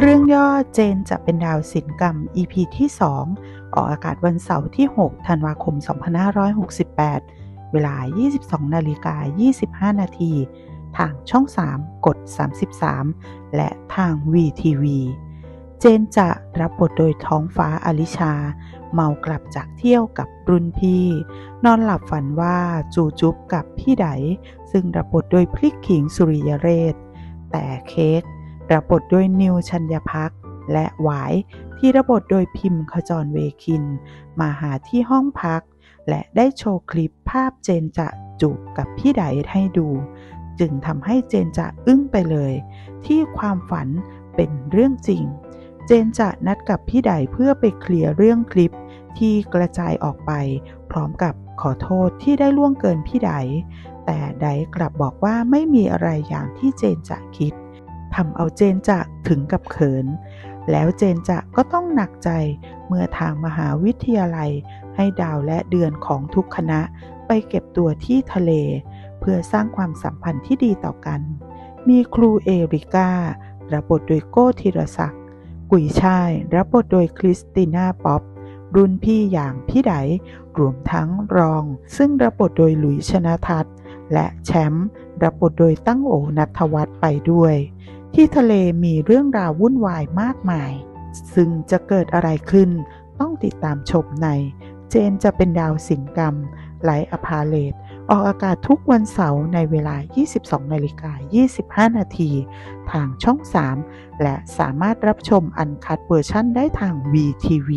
เรื่องย่อเจนจะเป็นดาวศิลปกรรม EP ที่ 2 ออกอากาศวันเสาร์ที่ 6 ธันวาคม 2568 เวลา 22 นาฬิกา 25 นาที ทางช่อง 3 กด 33 และทาง VTV เจนจะรับบทโดยท้องฟ้าอลิชา เมากลับจากเที่ยวกับรุ่นพี่ นอนหลับฝันว่าจูจุ๊บกับพี่ไดซึ่งรับบทโดยพริกขิงสุริยเรศ แต่เค้ก รับบทโดยนิวชัญญพักและหวายที่รับบทโดยพิมพ์ขจรเวคิน มาหาที่ห้องพัก และได้โชว์คลิปภาพเจนจะจูบกับพี่ไดให้ดู จึงทำให้เจนจะอึ้งไปเลย ที่ความฝันเป็นเรื่องจริง เจนจะนัดกับพี่ไดเพื่อไปเคลียร์เรื่องคลิปที่กระจายออกไป พร้อมกับขอโทษที่ได้ล่วงเกินพี่ไดแต่ไดกลับบอกว่าไม่มีอะไรอย่างที่เจนจะคิด ทำเอาเจนจะถึงกับเขิน แล้วเจนจะก็ต้องหนักใจเมื่อทางมหาวิทยาลัย ให้ดาวและเดือนของทุกคณะไปเก็บตัวที่ทะเล เพื่อสร้างความสัมพันธ์ที่ดีต่อกัน มีครูเอริก้ารับบทโดยโก้ธีรศักดิ์กุยช่ายรับบทโดยคริสติน่าป๊อปรุ่นพี่อย่างพี่ไดรวมทั้งรอง ซึ่งรับบทโดยหลุยชนะทัศน์และแชมป์รับบทโดยตั้งโอนัทวัฒน์ไปด้วย ที่ทะเลมีเรื่องราววุ่นวายมากมาย ซึ่งจะเกิดอะไรขึ้นต้องติดตามชมใน เจนจะเป็นดาวสิงกรรมไลท์อพาเลตออกอากาศทุกวันเสาร์ในเวลา 22นาฬิกา25 นาที ทางช่อง 3 และสามารถรับชมอันคัดเวอร์ชั่นได้ทาง VTV